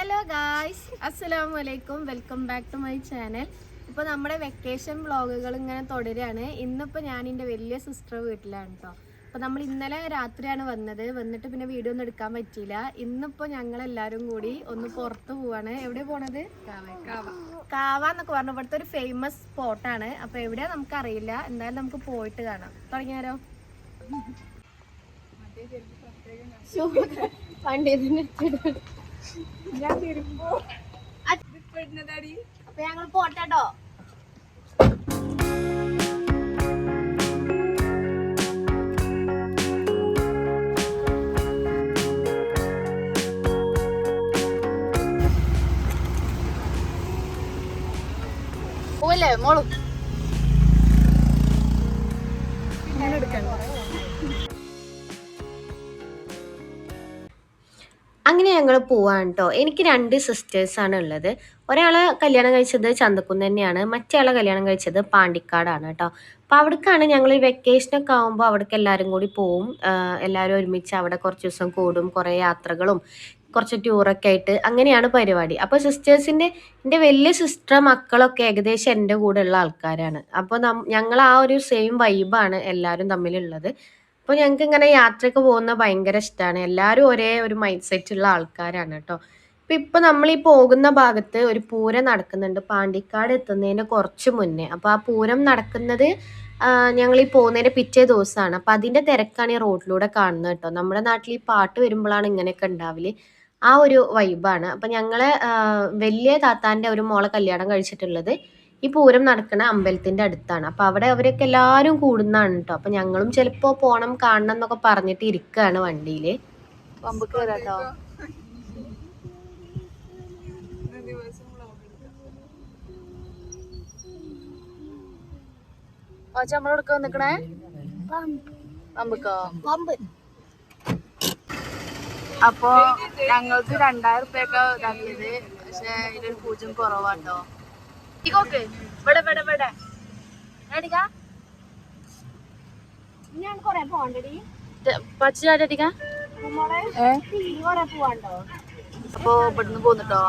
Hello guys അസ്സലാമു അലൈക്കും welcome back to my channel ഇപ്പോൾ നമ്മുടെ വെക്കേഷൻ വ്ളോഗുകൾ ഇങ്ങനെ തുടരുകയാണ്. ഇന്നിപ്പോൾ ഞാൻ എന്റെ വലിയ സിസ്റ്റർ വീട്ടിലാണ് കേട്ടോ അപ്പോൾ നമ്മൾ ഇന്നലെ രാത്രിയാണ് വന്നത്. വന്നിട്ട് പിന്നെ വീഡിയോ ഒന്നും എടുക്കാൻ പറ്റിയില്ല. ഇന്നിപ്പോൾ ഞങ്ങൾ എല്ലാവരും കൂടി ഒന്ന് പുറത്ത് പോവാണ്. എവിടെ പോണത്? കാവ എന്നൊക്കെ പറഞ്ഞു ഇവിടുത്തെ ഒരു ഫേമസ് സ്പോട്ടാണ് അപ്പോൾ എവിടെയാ നമുക്കറിയില്ല. എന്തായാലും നമുക്ക് പോയിട്ട് കാണാം. തുടങ്ങിയാലോ? പണ്ടേതിന് അപ്പൊ ഞങ്ങൾ പോട്ടോ പോവല്ലേ മോളും? അങ്ങനെ ഞങ്ങൾ പോവാണ് കേട്ടോ എനിക്ക് രണ്ട് സിസ്റ്റേഴ്സാണ് ഉള്ളത്. ഒരാളെ കല്യാണം കഴിച്ചത് ചന്തക്കുന്ന് തന്നെയാണ്. മറ്റേ കല്യാണം കഴിച്ചത് പാണ്ടിക്കാടാണ് കേട്ടോ അപ്പോൾ അവിടേക്കാണ് ഞങ്ങൾ വെക്കേഷനൊക്കെ ആകുമ്പോൾ അവിടേക്ക് എല്ലാവരും കൂടി പോവും. എല്ലാവരും ഒരുമിച്ച് അവിടെ കുറച്ച് ദിവസം കൂടും. കുറേ യാത്രകളും കുറച്ച് ടൂറൊക്കെ ആയിട്ട് അങ്ങനെയാണ് പരിപാടി. അപ്പോൾ സിസ്റ്റേഴ്സിന്റെ എന്റെ വലിയ സിസ്റ്റർ മക്കളൊക്കെ ഏകദേശം എന്റെ കൂടെ ഉള്ള ആൾക്കാരാണ്. അപ്പോൾ ഞങ്ങൾ ആ ഒരു സെയിം വൈബാണ് എല്ലാവരും തമ്മിലുള്ളത്. അപ്പോൾ ഞങ്ങൾക്ക് ഇങ്ങനെ യാത്രയൊക്കെ പോകുന്ന ഭയങ്കര ഇഷ്ടമാണ് എല്ലാവരും ഒരേ ഒരു മൈൻഡ് സെറ്റ് ഉള്ള ആൾക്കാരാണ് കേട്ടോ. ഇപ്പം ഇപ്പം നമ്മൾ ഈ പോകുന്ന ഭാഗത്ത് ഒരു പൂരം നടക്കുന്നുണ്ട്. പാണ്ടിക്കാട് എത്തുന്നതിന് കുറച്ച് മുന്നേ. അപ്പോൾ ആ പൂരം നടക്കുന്നത് ഞങ്ങൾ ഈ പോകുന്നതിന്റെ പിറ്റേ ദിവസമാണ് അപ്പോൾ അതിന്റെ തിരക്കാണ് ഈ റോഡിലൂടെ കാണുന്നത് കേട്ടോ. നമ്മുടെ നാട്ടിൽ ഈ പാട്ട് വരുമ്പോഴാണ് ഇങ്ങനെയൊക്കെ ഉണ്ടാവൽ ആ ഒരു വൈബാണ് അപ്പം ഞങ്ങൾ വലിയ താത്താന്റെ ഒരു മോളെ കല്യാണം കഴിച്ചിട്ടുള്ളത്. ഈ പൂരം നടക്കുന്ന അമ്പലത്തിന്റെ അടുത്താണ്. അപ്പോൾ അവിടെ അവരൊക്കെ എല്ലാവരും കൂടുന്നതാണ് കേട്ടോ അപ്പോൾ ഞങ്ങളും ചിലപ്പോ പോണം കാണണം എന്നൊക്കെ പറഞ്ഞിട്ട് ഇരിക്കാണ് വണ്ടിയിൽ. പമ്പ് വരാട്ടോ നമ്മളെടുക്ക നിക്കണേ? അപ്പോ ഞങ്ങൾക്ക് രണ്ടായിരം റുപ്യൊക്കെ തന്നത്. പക്ഷെ ഇതിലൊരു പൂജ്യം കുറവാട്ടോ. ഇങ്ങോട്ട്. ഇവിടെ ഇവിടെ ഇവിടെ. ഞാൻ കൊറേ പോണ്ടടി അപ്പൊ ഇവിടുന്ന് പോന്നിട്ടോ?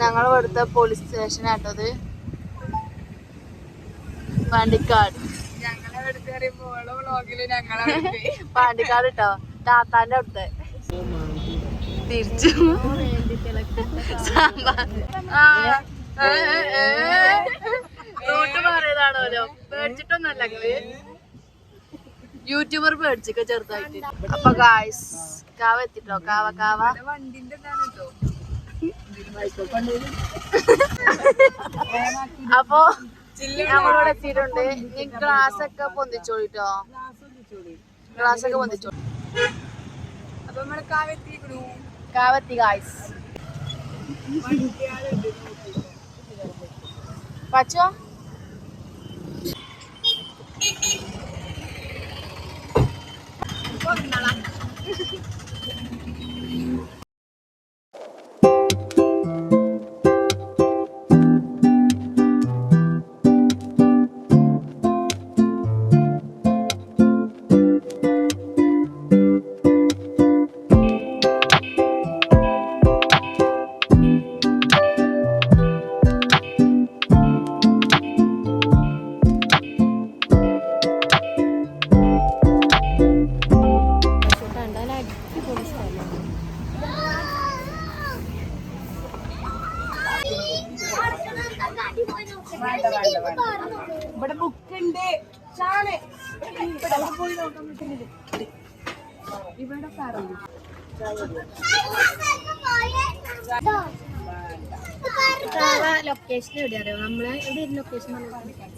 ഞങ്ങൾ ഇവിടുത്തെ പോലീസ് സ്റ്റേഷൻ ആട്ടത് പാണ്ടിക്കാട് പാണ്ടിക്കാട് കേട്ടോ താത്താന്റെ അവിടുത്തെ തിരിച്ചു. റൂട്ട് പേടിച്ചിട്ടൊന്നല്ല യൂട്യൂബർ പേടിച്ചൊക്കെ ചെറുതായിട്ട്. അപ്പൊ ഗായ്സ് കാവ എത്തിട്ടോ? കാവ കാവ. അപ്പൊ നമ്മളിവിടെ എത്തിയിട്ടുണ്ട്. ഇനി ക്ലാസ് ഒക്കെ പൊന്തിച്ചോളിട്ടോ ക്ലാസ് ഒക്കെ പൊന്തിച്ചോളി കാവത്തി ഗായ്സ് ¿Pacho? ഇവിടെ ബുക്ക് ഉണ്ട് ചാണ് ഇവിടെ പോയി നോക്കാൻ പറ്റുന്നത് ഇവിടെ പറഞ്ഞു ലൊക്കേഷൻ എവിടെ അറിയോ? നമ്മളെ ഇവിടെ ലൊക്കേഷൻ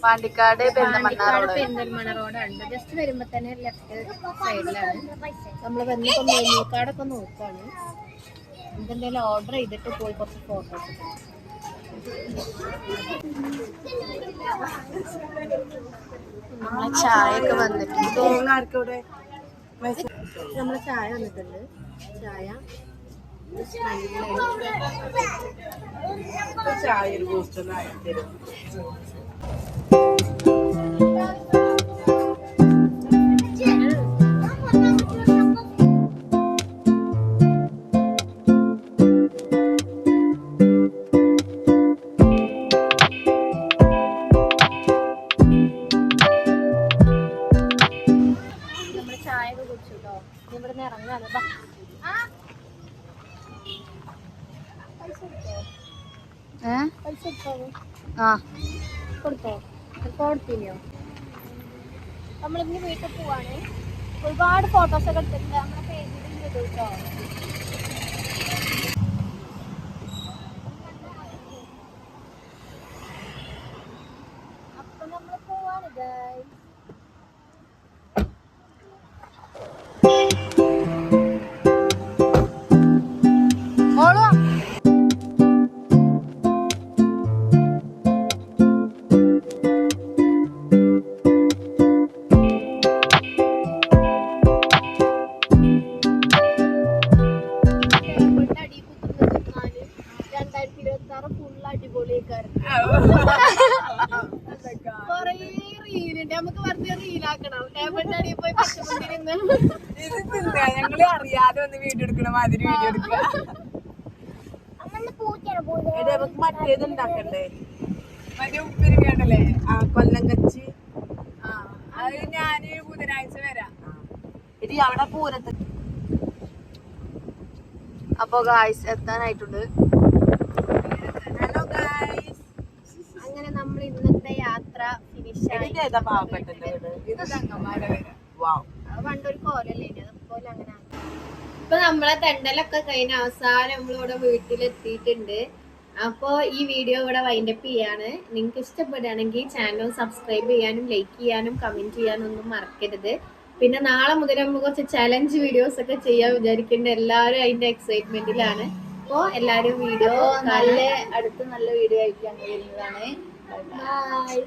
പാണ്ടിക്കാട്. പെരുന്തൽമണ്ണ പെരിന്തൽമണ്ണ റോഡാണ്. ജസ്റ്റ് വരുമ്പോ തന്നെ ലെഫ്റ്റ് സൈഡിലാണ് നമ്മൾ വന്നപ്പോ മെനു കാർഡൊക്കെ നോക്കാണ്. എന്തെങ്കിലും ഓർഡർ ചെയ്തിട്ട് പോയി കുറച്ച് ഫോട്ടോസ് നമ്മളെ ചായ ഒക്കെ വന്നിട്ടുണ്ട് ആർക്കവിടെ നമ്മളെ ചായ വന്നിട്ടുണ്ട്. ചായ. ചായ ഒരു ബൂസ്റ്റ് തരും നിന്ന് ഇറങ്ങാണ് ബാ പൈസ ആ. കൊടുത്തോ. കൊടുത്തില്ലയോ നമ്മളിന്ന് വീട്ടിൽ പോവാണ്. ഒരുപാട് ഫോട്ടോസ് ഒക്കെ എടുത്തിട്ടുണ്ട്. നമ്മുടെ പേജിൽ ഇടും കേട്ടോ. അപ്പൊ നമ്മൾ പോവാണ് guys. ഒന്ന് വീഡിയോ എടുക്കണ മാതിരി വീഡിയോ എടുക്കുക. എടേ, നമുക്ക് മറ്റേത് ഉണ്ടാക്കണ്ടേ? മറ്റേ ഉപ്പിരി വേണ്ടല്ലേ? ആ കൊല്ലം കച്ചി. അത് ഞാൻ ബുധനാഴ്ച വരാം. ഇത് അവിടെ പൂരത്ത്. അപ്പൊ ഗായ്സ് എത്താനായിട്ടുണ്ട്. ഹലോ ഗായ്സ് അങ്ങനെ നമ്മൾ ഇന്നത്തെ യാത്ര ഫിനിഷ് ആയി. പണ്ടൊരു കോലല്ലേ അങ്ങനെ. ഇപ്പൊ നമ്മളെ തെണ്ടലൊക്കെ കഴിഞ്ഞ അവസാനം നമ്മളിവിടെ വീട്ടിലെത്തിയിട്ടുണ്ട്. അപ്പോ ഈ വീഡിയോ ഇവിടെ വൈൻഡപ്പ് ചെയ്യാണ്. നിങ്ങൾക്ക് ഇഷ്ടപ്പെടുകയാണെങ്കിൽ ചാനൽ സബ്സ്ക്രൈബ് ചെയ്യാനും ലൈക്ക് ചെയ്യാനും കമന്റ് ചെയ്യാനും ഒന്നും മറക്കരുത്. പിന്നെ നാളെ മുതൽ നമുക്ക് കുറച്ച് ചലഞ്ച് വീഡിയോസ് ഒക്കെ ചെയ്യാൻ വിചാരിക്കുന്നുണ്ട്. എല്ലാവരും അതിന്റെ എക്സൈറ്റ്മെന്റിലാണ് അപ്പോൾ എല്ലാവരും വീഡിയോ നല്ല അടുത്ത നല്ല വീഡിയോ ആയിട്ട് വരുന്നതാണ്. ബൈ